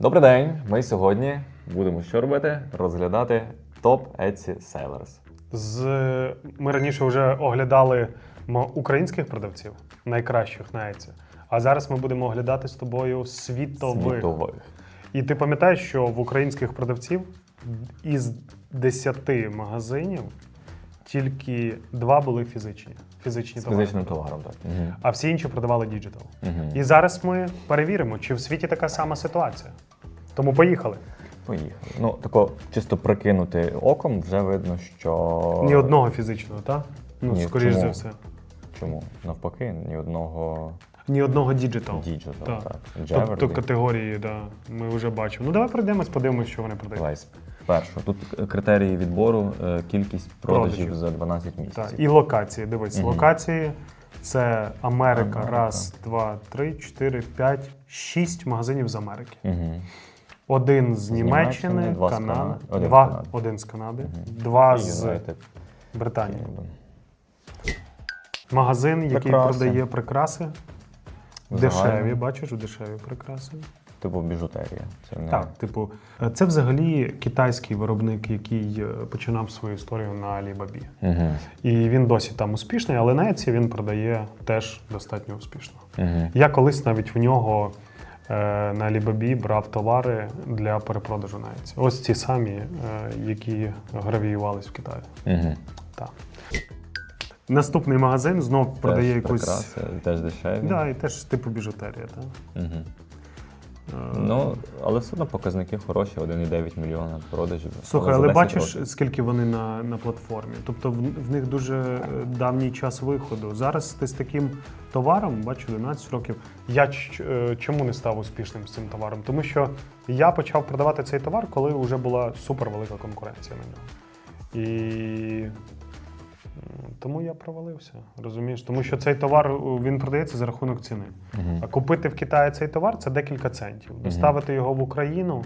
Добрий день. Ми сьогодні будемо що робити? Розглядати топ Etsy Sellers. З ми раніше вже оглядали українських продавців, найкращих на Etsy. А зараз ми будемо оглядати з тобою світових. Світових. І ти пам'ятаєш, що в українських продавців із 10 магазинів тільки два були фізичні. Фізичні З товари. фізичним товаром, так. Угу. А всі інші продавали діджитал. Угу. І зараз ми перевіримо, чи в світі така сама ситуація. Тому поїхали. Поїхали. Ну, тако чисто прикинути оком, вже видно, що. Ні одного фізичного, так? Ну, Ні, скоріш чому? за все. Чому? Навпаки, ні одного Ні одного діджитал. діджитал. Так. Так. Тобто категорії, да, ми вже бачимо. Ну давай пройдемось, подивимось, що вони продають. Давай спершу. Тут критерії відбору, е, кількість продажів, Продажів. за 12 Так. місяців. І локації. Дивись, Мгм. локації це Америка. Америка. Раз, два, три, чотири, п'ять, шість магазинів з Америки. Угу. Один з Німеччини, Німеччини, два з Канади, Канади. Один з два, Канади. один з Канади, два з United Британії. Kingdom. Магазин, який Прикраси. продає прикраси. Дешеві, бачиш, дешеві прикраси. Типу біжутерія. Це не Так, типу, е, це взагалі китайський виробник, який е, починав свою історію на Alibaba. Угу. І він досі там успішний, але на Etsy він продає теж достатньо успішно. Угу. Я колись навіть в нього на Alibaba брав товари для перепродажу навіть. Ось ці самі, е, які гравіювались в Китаї. Угу. Так. Наступний магазин знов продає якусь. Прикраси, теж дешеві. Да, і теж типу біжутерія. Так? Угу. Е, Ну, але все одно показники хороші, 1,9 мільйона продажів. Слухай, але бачиш, років. скільки вони на, на платформі? Тобто в, в них дуже е, давній час виходу. Зараз ти з таким товаром, бачу, 11 років. Я е, чому не став успішним з цим товаром? Тому що я почав продавати цей товар, коли вже була супервелика конкуренція на нього. І тому я провалився. Розумієш? Тому що цей товар е, він продається за рахунок ціни. Мгм. А купити в Китаї цей товар це декілька центів. Доставити його в Україну,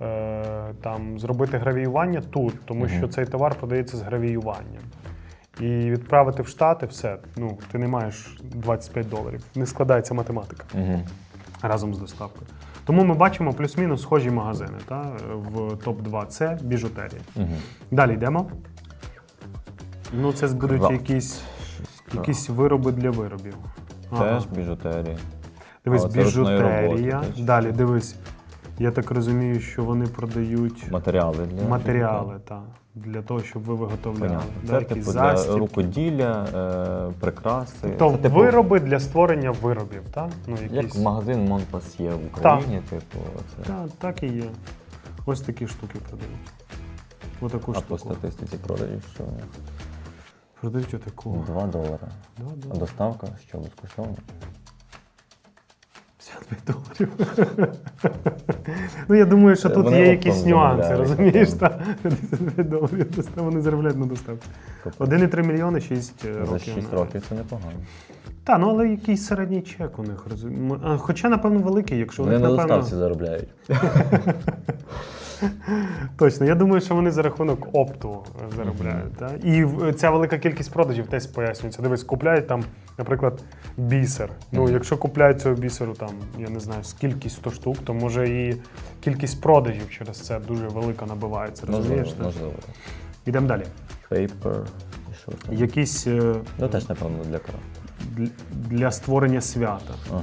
е, там, зробити гравіювання тут, тому Мгм. що цей товар продається з гравіюванням. І відправити в Штати все. Ну, ти не маєш 25 доларів. Не складається математика Мгм. разом з доставкою. Тому ми бачимо плюс-мінус схожі магазини та, в топ-2. Це біжутерія. Мгм. Далі йдемо. Ну, це будуть Крафт. якісь, якісь вироби для виробів. Ага. Теж біжутерія. Дивись, Але це ручної біжутерія. роботи. Далі дивись. Я так розумію, що вони продають Матеріали для матеріали та, для того, щоб ви виготовляли. Понятно. Да, Це якісь типу для застібки. рукоділля, е, прикраси. Тобто це, типу, вироби для створення виробів, так? Ну, як якісь... магазин Монпасьє в Україні, типу, це. Так, так і є. Ось такі штуки продають. Отаку А по штуку. статистиці продажів, що Продають отаку. 2 долари. А доставка, що безкоштовно? 55 доларів. ну, я думаю, що тут вони є оптом якісь нюанси, замовляють, розумієш? Та? 55 доларів доста- вони заробляють на доставку. Тобто 1,3 мільйони 6 років. За 6 на- років це непогано. Та, ну але якийсь середній чек у них розумієш. Хоча, напевно, великий, якщо у Вони них, на напевно, доставці заробляють. точно. Я думаю, що вони за рахунок опту заробляють. Та? І ця велика кількість продажів теж пояснюється. Дивись, купляють там, наприклад, бісер. Ну, якщо купляють цього бісеру, там, я не знаю, скільки 100 штук, то може і кількість продажів через це дуже велика набивається. Розумієш? Можливо, можливо. Ідемо далі. Paper. Що там? Якісь е, Ну теж, напевно, для кого. для, для створення свята. Ага.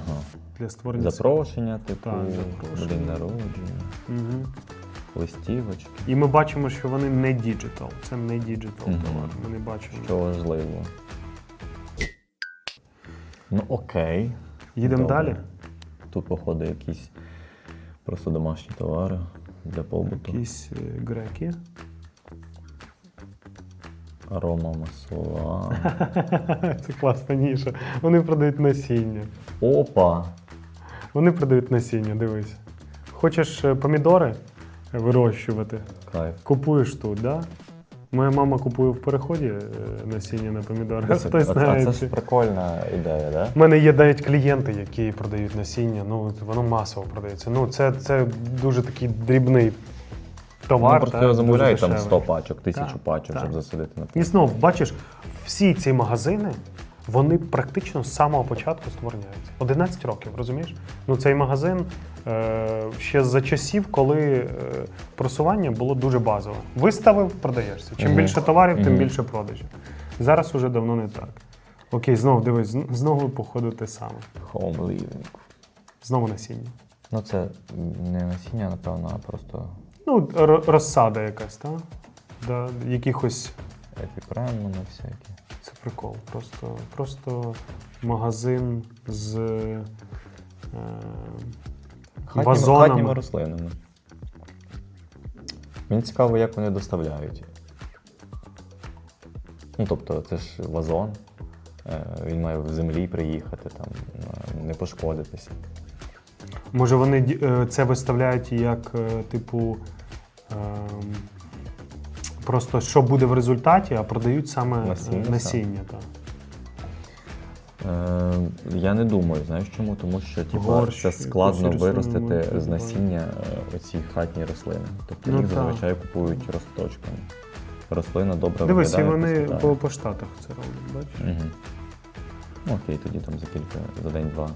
Для створення Запрошення, типу, Так, запрошення. день народження, Угу. Листівочки. І ми бачимо, що вони не діджитал. Це не діджитал Мгм. товар. Ми не бачимо. Що важливо. Ну окей. Їдемо Добре. далі. Тут, походу, якісь просто домашні товари для побуту. Якісь е, греки. Арома масла. Це класна ніша. Вони продають насіння. Опа! Вони продають насіння, дивись. Хочеш е, помідори вирощувати? Кайф. Купуєш тут, да? Моя мама купує в переході е, насіння на помідори. Це, Хтось знає. це чи- ж прикольна ідея, да? У мене є навіть клієнти, які продають насіння. Ну, воно масово продається. Ну, це, це дуже такий дрібний товар. ну, просто та, його дуже замовляють там дешевий. 100 пачок, 1000 Так, пачок, так. щоб засадити на І знов, бачиш, всі ці магазини вони практично з самого початку створюються. 11 років, розумієш? Ну цей магазин е, ще за часів, коли е, просування було дуже базове. Виставив, продаєшся. Чим більше товарів, тим більше продажів. Зараз уже давно не так. Окей, знову дивись, знову походу те саме. Home living. Знову насіння. Ну, це не насіння, напевно, а просто Ну, розсада якась, так? Да, якихось. епіпремени всякі. Прикол. Просто, просто магазин з е, Хатніми, вазонами. хатніми рослинами. Мені цікаво, як вони доставляють. Ну, тобто, це ж вазон. е, Він має в землі приїхати, там, е, не пошкодитися. Може, вони ді- е, це виставляють як, е, типу, ем, просто що буде в результаті, а продають саме е, Насіння насіння. так. Е, я не думаю, знаєш чому? Тому що типу, Борщ, це складно якусь рослину виростити можна з насіння е, оці хатні рослини. Тобто Ну, їх так. зазвичай купують росточками. Рослина добре Дивись, і виглядає. вони по, по штатах це роблять, бачиш? Мгм. Ну, окей, тоді там за кілька, за день-два.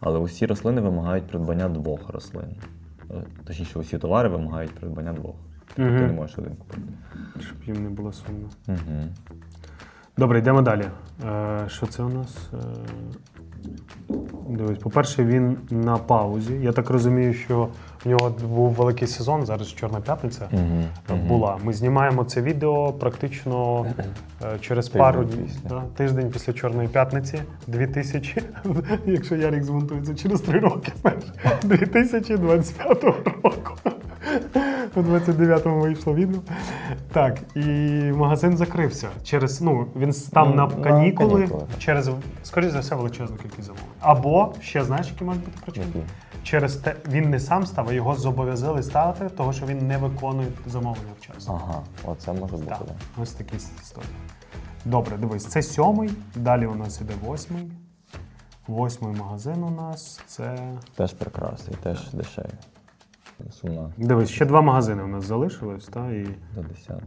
Але усі рослини вимагають придбання двох рослин. Е, Точніше, усі товари вимагають придбання двох. Тобто Ти не можеш один купити. Щоб їм не було сумно. Угу. Добре, йдемо далі. Е, що це у нас? Е, дивись, по-перше, він на паузі. Я так розумію, що в нього був великий сезон, зараз Чорна п'ятниця Угу. була. Ми знімаємо це відео практично е, через Тиждень пару днів. після. Да, тиждень після Чорної п'ятниці, 2000, якщо Ярік змонтується через три роки, знаєш, 2025 року. У 29-му вийшло відео. Так, і магазин закрився. Через, ну, він став Ну, на на канікули, канікули, через, скоріш за все, величезну кількість замовлень. Або ще знаєш, які можуть бути причини? Які? Через те, він не сам став, а його зобов'язали ставити, тому що він не виконує замовлення вчасно. Ага, оце може бути. Так, да. ось такі історії. Добре, дивись, це сьомий, далі у нас іде восьмий. Восьмий магазин у нас це. Теж прекрасний, теж дешевий. Сумна Дивись, ще два магазини у нас залишились, та, і до десятки.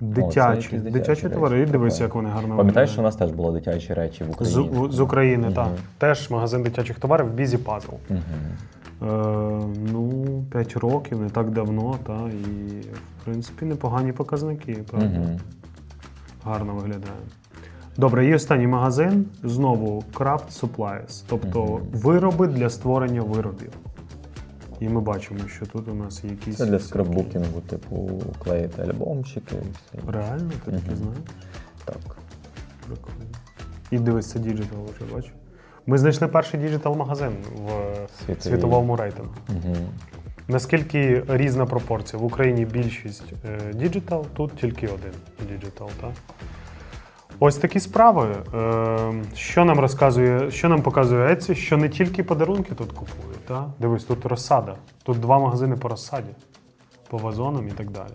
дитячі, якісь дитячі, дитячі товари. І дивись, як вони гарно Пам'ятаєш, що у нас теж було дитячі речі в з, Україні? в- з України, Мгм. так. Теж магазин дитячих товарів Бізі Пазл. Угу. Е, ну, 5 років, не так давно, та, і в принципі непогані показники, правда? Угу. гарно виглядає. Добре, і останній магазин знову Craft Supplies, тобто Мгм. вироби для створення виробів. І ми бачимо, що тут у нас якісь. Це для скраббукінгу, типу, клеїти альбомчики. все. Реально, ти таке Мгм. знаєш? Так. Прикольно. І дивись, це діджитал вже бачу. Ми знайшли перший діджитал-магазин в Світовій. світовому рейтингу. Угу. Наскільки різна пропорція? В Україні більшість е, діджитал, тут тільки один діджитал, так? Ось такі справи. Е, що нам розказує, що нам показує Etsy, що не тільки подарунки тут купують, так? Дивись, тут розсада. Тут два магазини по розсаді, по вазонам і так далі.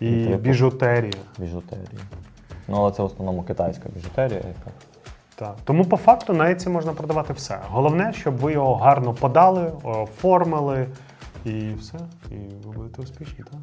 І Ну, типу. біжутерія. Біжутерія. Ну, але це в основному китайська біжутерія, яка. Так. Тому по факту на Etsy можна продавати все. Головне, щоб ви його гарно подали, оформили і все. І ви будете успішні, так?